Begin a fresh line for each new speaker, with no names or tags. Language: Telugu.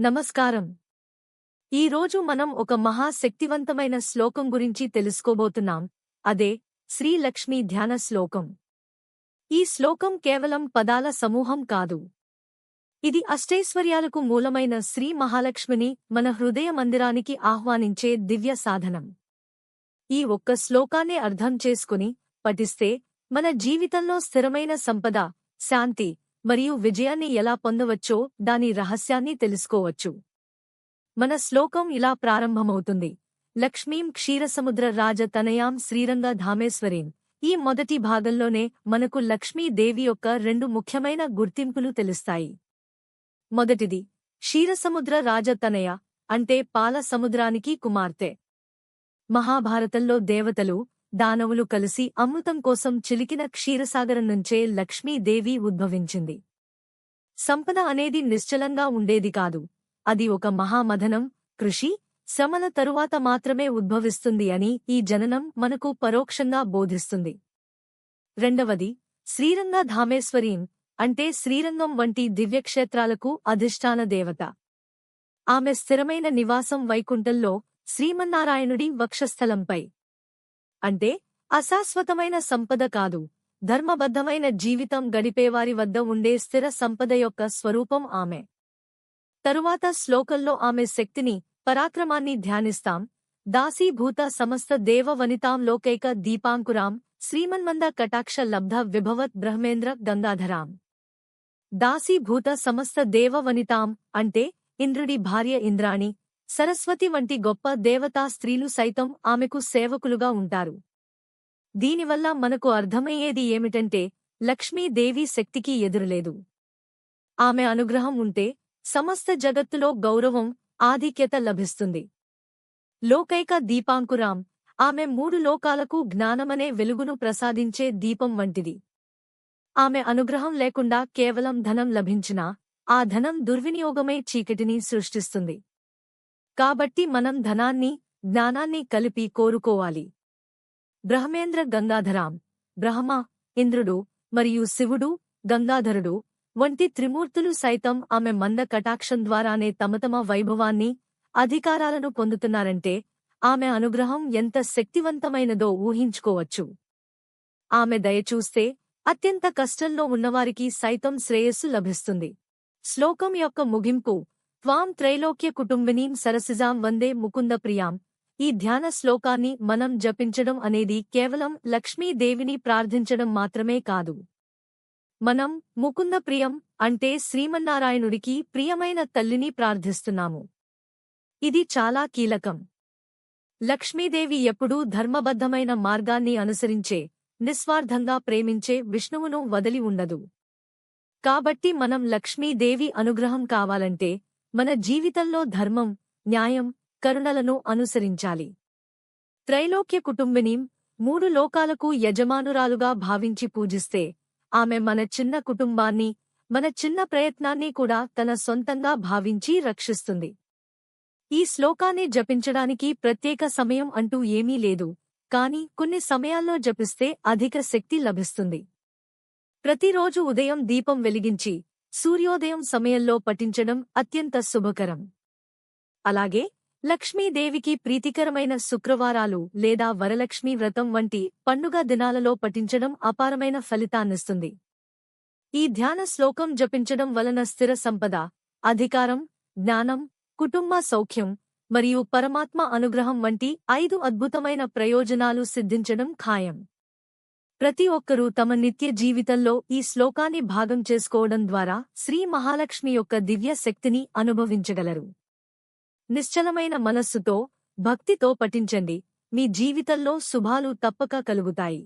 నమస్కారం. ఈరోజు మనం ఒక మహాశక్తివంతమైన శ్లోకం గురించి తెలుసుకోబోతున్నాం. అదే శ్రీలక్ష్మీ ధ్యాన శ్లోకం. ఈ శ్లోకం కేవలం పదాల సమూహం కాదు. ఇది అష్టైశ్వర్యాలకు మూలమైన శ్రీ మహాలక్ష్మిని మన హృదయ మందిరానికి ఆహ్వానించే దివ్య సాధనం. ఈ ఒక్క శ్లోకాన్ని అర్థం చేసుకుని పఠిస్తే మన జీవితంలో స్థిరమైన సంపద శాంతి మరియు విజయాన్ని ఎలా పొందవచ్చో దాని రహస్యాన్ని తెలుసుకోవచ్చు. మన శ్లోకం ఇలా ప్రారంభమవుతుంది. లక్ష్మీం క్షీరసముద్ర రాజ తనయాం శ్రీరంగ ధామేశ్వరీం. ఈ మొదటి భాగంలోనే మనకు లక్ష్మీదేవి యొక్క రెండు ముఖ్యమైన గుర్తింపులు తెలుస్తాయి. మొదటిది క్షీరసముద్ర రాజ తనయ అంటే పాల సముద్రానికి కుమార్తె. మహాభారతంలో దేవతలు దానవులు కలిసి అమృతం కోసం చిలికిన క్షీరసాగరం నుంచే లక్ష్మీదేవి ఉద్భవించింది. సంపద అనేది నిశ్చలంగా ఉండేది కాదు. అది ఒక మహామథనం కృషి శ్రమల తరువాత మాత్రమే ఉద్భవిస్తుంది అని ఈ జననం మనకు పరోక్షంగా బోధిస్తుంది. రెండవది శ్రీరంగ ధామేశ్వరీం అంటే శ్రీరంగం వంటి దివ్యక్షేత్రాలకు అధిష్టాన దేవత. ఆమె స్థిరమైన నివాసం వైకుంఠంలో శ్రీమన్నారాయణుడి వక్షస్థలంపై. అంటే అశాశ్వతమైన సంపద కాదు. ధర్మబద్ధమైన జీవితం గడిపేవారి వద్ద ఉండే స్థిర సంపద యొక్క స్వరూపం ఆమె. తరువాత శ్లోకంలో ఆమె శక్తిని పరాక్రమాన్ని ధ్యానిస్తాం. దాసీభూత సమస్త దేవ వనితాం లోకైక దీపాంకురాం. శ్రీమన్మంద కటాక్ష లబ్ధ విభవత్ బ్రహ్మేంద్ర గంగాధరాం. దాసీభూత సమస్త దేవ వనితాం అంటే ఇంద్రుడి భార్య ఇంద్రాణి సరస్వతి వంటి గొప్ప దేవతా స్త్రీలు సైతం ఆమెకు సేవకులుగా ఉంటారు. దీనివల్ల మనకు అర్థమయ్యేది ఏమిటంటే లక్ష్మీదేవి శక్తికి ఎదురులేదు. ఆమె అనుగ్రహం ఉంటే సమస్త జగత్తులో గౌరవం ఆధిక్యత లభిస్తుంది. లోకైక దీపాంకురాం ఆమె మూడు లోకాలకు జ్ఞానమనే వెలుగును ప్రసాదించే దీపం వంటిది. ఆమె అనుగ్రహం లేకుండా కేవలం ధనం లభించినా ఆ ధనం దుర్వినియోగమే చీకటిని సృష్టిస్తుంది. కాబట్టి మనం ధనాన్ని జ్ఞానాన్ని కలిపి కోరుకోవాలి. బ్రహ్మేంద్ర గంగాధరాం బ్రహ్మ ఇంద్రుడు మరియు శివుడు గంగాధరుడు వంటి త్రిమూర్తులు సైతం ఆమె మంద కటాక్షం ద్వారానే తమతమ వైభవాన్ని అధికారాలను పొందుతున్నారంటే ఆమె అనుగ్రహం ఎంత శక్తివంతమైనదో ఊహించుకోవచ్చు. ఆమె దయచూస్తే అత్యంత కష్టంలో ఉన్నవారికి సైతం శ్రేయస్సు లభిస్తుంది. శ్లోకం యొక్క ముగింపు త్వాం త్రైలోక్య కుటుంబినీం సరసిజాం వందే ముకుంద ప్రియాం. ఈ ధ్యాన శ్లోకాన్ని మనం జపించడం అనేది కేవలం లక్ష్మీదేవిని ప్రార్థించడం మాత్రమే కాదు. మనం ముకుంద ప్రియం అంటే శ్రీమన్నారాయణుడికి ప్రియమైన తల్లిని ప్రార్థిస్తున్నాము. ఇది చాలా కీలకం. లక్ష్మీదేవి ఎప్పుడూ ధర్మబద్ధమైన మార్గాన్ని అనుసరించే నిస్వార్థంగా ప్రేమించే విష్ణువును వదిలి ఉండదు. కాబట్టి మనం లక్ష్మీదేవి అనుగ్రహం కావాలంటే మన జీవితంలో ధర్మం న్యాయం కరుణలను అనుసరించాలి. త్రైలోక్య కుటుంబినీం మూడు లోకాలకు యజమానురాలుగా భావించి పూజిస్తే ఆమె మన చిన్న కుటుంబాన్ని మన చిన్న ప్రయత్నాన్ని కూడా తన సొంతంగా భావించి రక్షిస్తుంది. ఈ శ్లోకాన్ని జపించడానికి ప్రత్యేక సమయం అంటూ ఏమీ లేదు కాని కొన్ని సమయాల్లో జపిస్తే అధిక శక్తి లభిస్తుంది. ప్రతిరోజు ఉదయం దీపం వెలిగించి సూర్యోదయం సమయంలో పఠించడం అత్యంత శుభకరం. అలాగే లక్ష్మీదేవికి ప్రీతికరమైన శుక్రవారాలు లేదా వరలక్ష్మీ వ్రతం వంటి పండుగ దినాలలో పఠించడం అపారమైన ఫలితాన్నిస్తుంది. ఈ ధ్యాన శ్లోకం జపించడం వలన స్థిర సంపద అధికారం జ్ఞానం కుటుంబ సౌఖ్యం మరియు పరమాత్మ అనుగ్రహం వంటి ఐదు అద్భుతమైన ప్రయోజనాలు సిద్ధించడం ఖాయం. ప్రతి ఒక్కరూ తమ నిత్య జీవితంలో ఈ శ్లోకాన్ని భాగం చేసుకోవడం ద్వారా శ్రీ మహాలక్ష్మి యొక్క దివ్య శక్తిని అనుభవించగలరు. నిశ్చలమైన మనస్సుతో భక్తితో పఠించండి. మీ జీవితంలో శుభాలు తప్పక కలుగుతాయి.